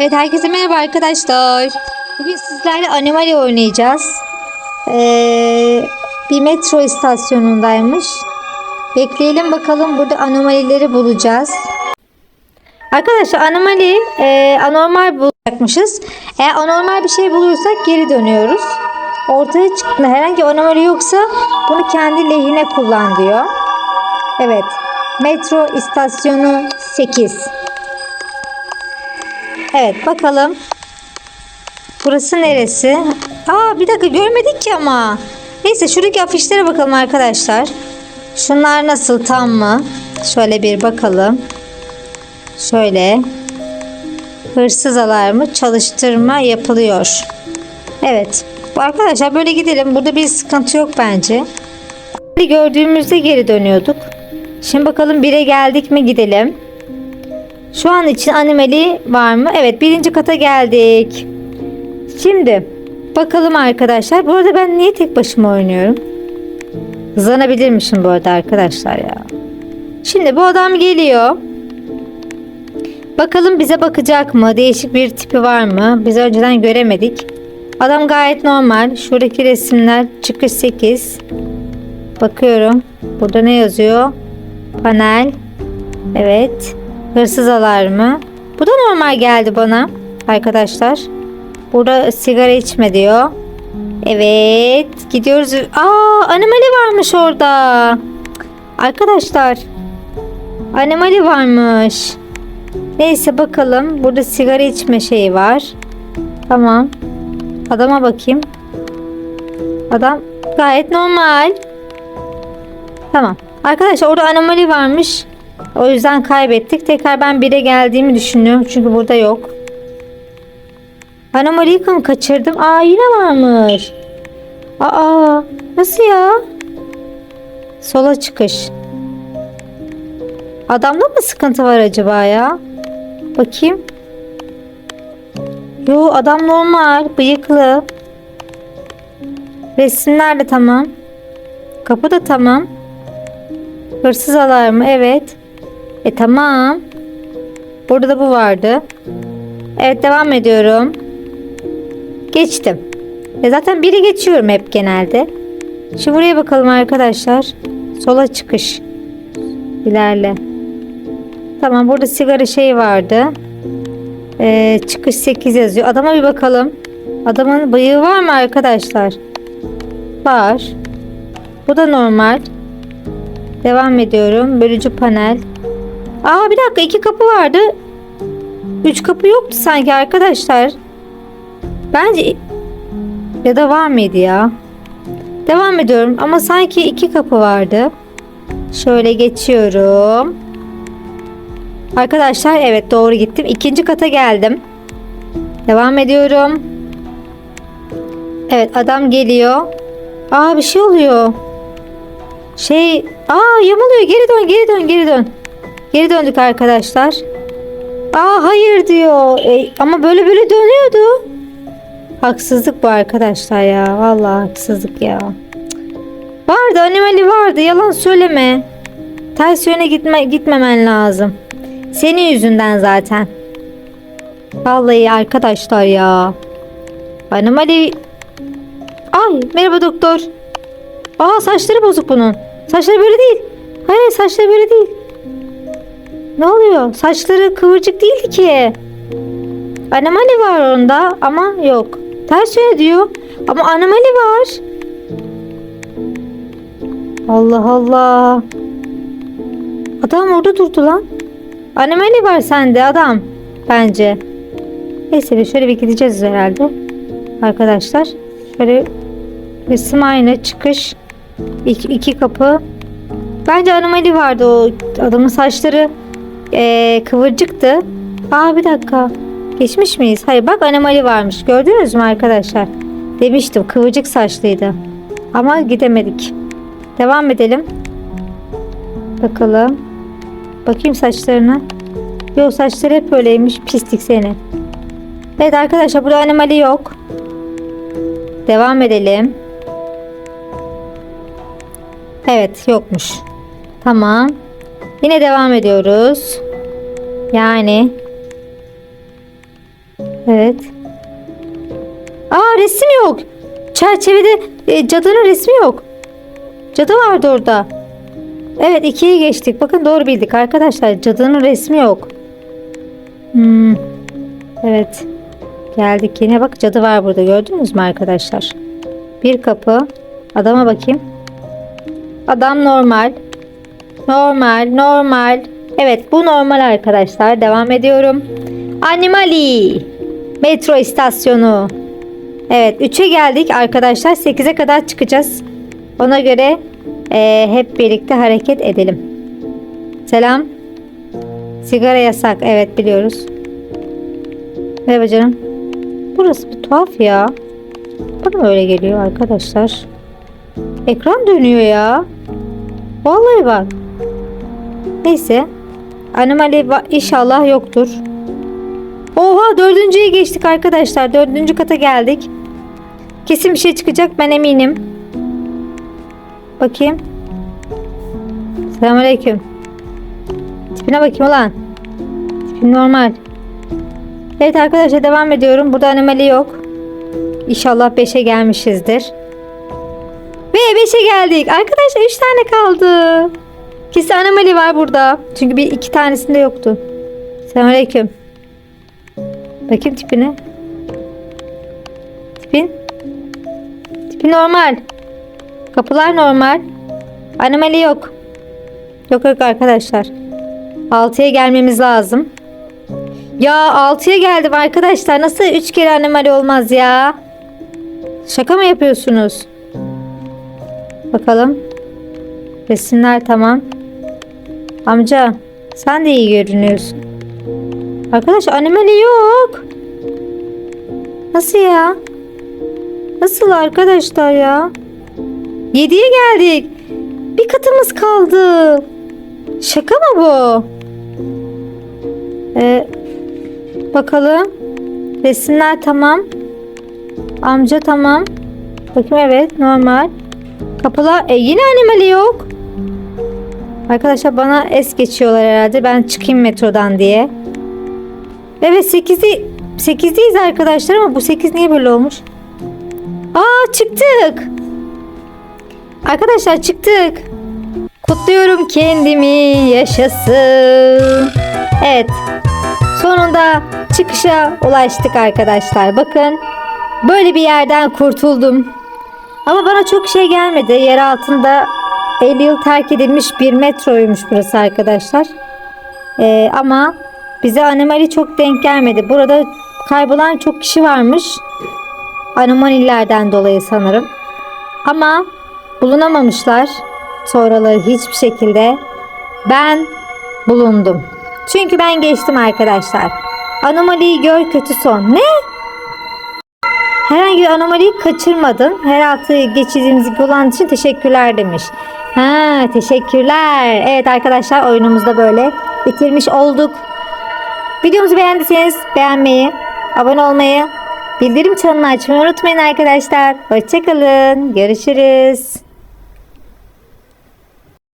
Evet herkese merhaba arkadaşlar. Bugün sizlerle animali oynayacağız. Ee, bir metro istasyonundaymış. Bekleyelim bakalım burada anomalileri bulacağız. Arkadaşlar anomali e, anormal bulacakmışız. Eğer anormal bir şey bulursak geri dönüyoruz. Ortaya çıktığında herhangi anomali yoksa bunu kendi lehine kullan diyor. Evet. Metro istasyonu 8. Evet bakalım. Burası neresi? Aa bir dakika görmedik ki ama. Neyse şuradaki afişlere bakalım arkadaşlar. Şunlar nasıl tam mı? Şöyle bir bakalım. Şöyle. Hırsız alarmı çalıştırma yapılıyor. Evet. Arkadaşlar böyle gidelim. Burada bir sıkıntı yok bence. Gördüğümüzde geri dönüyorduk. Şimdi bakalım 1'e geldik mi gidelim. Şu an için animali var mı? Evet birinci kata geldik. Şimdi bakalım arkadaşlar. Bu arada ben niye tek başıma oynuyorum? Hızlanabilirmişim bu arada arkadaşlar ya. Şimdi bu adam geliyor. Bakalım bize bakacak mı? Değişik bir tipi var mı? Biz önceden göremedik. Adam gayet normal. Şuradaki resimler çıkış 8. Bakıyorum. Burada ne yazıyor? Panel. Evet. Hırsız alarmı. Bu da normal geldi bana arkadaşlar. Burada sigara içme diyor. Evet. Gidiyoruz. Aa anomali varmış orada. Arkadaşlar. Anomali varmış. Neyse bakalım. Burada sigara içme şeyi var. Tamam. Adama bakayım. Adam gayet normal. Tamam. Arkadaşlar orada anomali varmış. O yüzden kaybettik. Tekrar ben 1'e geldiğimi düşünüyorum. Çünkü burada yok. Anomaliyi mı kaçırdım? Aa yine varmış. Aa nasıl ya? Sola çıkış. Adamda mı sıkıntı var acaba ya? Bakayım. Yo adam normal. Bıyıklı. Resimler de tamam. Kapı da tamam. Hırsız alarmı evet. E tamam. Burada da bu vardı. Evet devam ediyorum. Geçtim. E zaten biri geçiyorum hep genelde. Şimdi buraya bakalım arkadaşlar. Sola çıkış. İlerle. Tamam burada sigara şey vardı. Ee, çıkış 8 yazıyor. Adama bir bakalım. Adamın bıyığı var mı arkadaşlar? Var. Bu da normal. Devam ediyorum. Bölücü panel. Aa bir dakika iki kapı vardı. Üç kapı yoktu sanki arkadaşlar. Bence ya da var mıydı ya? Devam ediyorum ama sanki iki kapı vardı. Şöyle geçiyorum. Arkadaşlar evet doğru gittim. İkinci kata geldim. Devam ediyorum. Evet adam geliyor. Aa bir şey oluyor. Şey, aa yamuluyor. Geri dön, geri dön, geri dön. Geri döndük arkadaşlar. Aa hayır diyor. E, ama böyle böyle dönüyordu. Haksızlık bu arkadaşlar ya. Vallahi haksızlık ya. Vardı animali vardı. Yalan söyleme. Ters yöne gitme, gitmemen lazım. Senin yüzünden zaten. Vallahi arkadaşlar ya. Animali... Ay merhaba doktor. Aa saçları bozuk bunun. Saçları böyle değil. Hayır saçları böyle değil. Ne oluyor? Saçları kıvırcık değildi ki. Anomali var onda ama yok. Ters yöne diyor. Ama anomali var. Allah Allah. Adam orada durdu lan. Anomali var sende adam. Bence. Neyse bir şöyle bir gideceğiz herhalde. Arkadaşlar. Şöyle resim aynı çıkış. İki, iki kapı. Bence anomali vardı o adamın saçları ee, kıvırcıktı. Aa bir dakika. Geçmiş miyiz? Hayır bak anomali varmış. Gördünüz mü arkadaşlar? Demiştim kıvırcık saçlıydı. Ama gidemedik. Devam edelim. Bakalım. Bakayım saçlarına. Yok saçları hep böyleymiş. Pislik seni. Evet arkadaşlar burada anomali yok. Devam edelim. Evet yokmuş. Tamam. Yine devam ediyoruz. Yani Evet. Aa resim yok. Çerçevede e, cadının resmi yok. Cadı vardı orada. Evet ikiye geçtik. Bakın doğru bildik arkadaşlar. Cadının resmi yok. Hmm. Evet. Geldik yine. Bak cadı var burada. Gördünüz mü arkadaşlar? Bir kapı. Adama bakayım. Adam normal. Normal, normal. Evet bu normal arkadaşlar. Devam ediyorum. Animali. Metro istasyonu. Evet 3'e geldik arkadaşlar. 8'e kadar çıkacağız. Ona göre eee, hep birlikte hareket edelim. Selam. Sigara yasak. Evet biliyoruz. Merhaba canım. Burası bir tuhaf ya. Bana öyle geliyor arkadaşlar? Ekran dönüyor ya. Vallahi bak. Neyse. Anomali inşallah yoktur. Oha dördüncüye geçtik arkadaşlar. Dördüncü kata geldik. Kesin bir şey çıkacak ben eminim. Bakayım. Selamünaleyküm. Tipine bakayım ulan. Tipin normal. Evet arkadaşlar devam ediyorum. Burada anomali yok. İnşallah 5'e gelmişizdir. Ve 5'e geldik. Arkadaşlar 3 tane kaldı. Kesin anomali var burada. Çünkü bir iki tanesinde yoktu. Selamünaleyküm. Bakayım tipine. Tipin. Tipin normal. Kapılar normal. Anomali yok. Yok yok arkadaşlar. 6'ya gelmemiz lazım. Ya 6'ya geldim arkadaşlar. Nasıl 3 kere anomali olmaz ya? Şaka mı yapıyorsunuz? Bakalım. Resimler tamam. Amca sen de iyi görünüyorsun. Arkadaş animali yok. Nasıl ya? Nasıl arkadaşlar ya? 7'ye geldik. Bir katımız kaldı. Şaka mı bu? Ee, bakalım. Resimler tamam. Amca tamam. Bakayım evet normal. Kapılar e, yine animali yok. Arkadaşlar bana es geçiyorlar herhalde. Ben çıkayım metrodan diye. Evet 8'i 8'deyiz arkadaşlar ama bu 8 niye böyle olmuş? Aa çıktık. Arkadaşlar çıktık. Kutluyorum kendimi yaşasın. Evet. Sonunda çıkışa ulaştık arkadaşlar. Bakın böyle bir yerden kurtuldum. Ama bana çok şey gelmedi. Yer altında 50 yıl terk edilmiş bir metroymuş burası arkadaşlar. Ee, ama bize anomali çok denk gelmedi. Burada kaybolan çok kişi varmış. Anomalilerden dolayı sanırım. Ama bulunamamışlar. Sonraları hiçbir şekilde. Ben bulundum. Çünkü ben geçtim arkadaşlar. Anomaliyi gör kötü son. Ne? Herhangi bir anomaliyi kaçırmadın. Herhalde geçirdiğiniz olan için teşekkürler demiş. Ha, teşekkürler. Evet arkadaşlar oyunumuzda böyle bitirmiş olduk. Videomuzu beğendiyseniz beğenmeyi, abone olmayı, bildirim çanını açmayı unutmayın arkadaşlar. Hoşçakalın. Görüşürüz.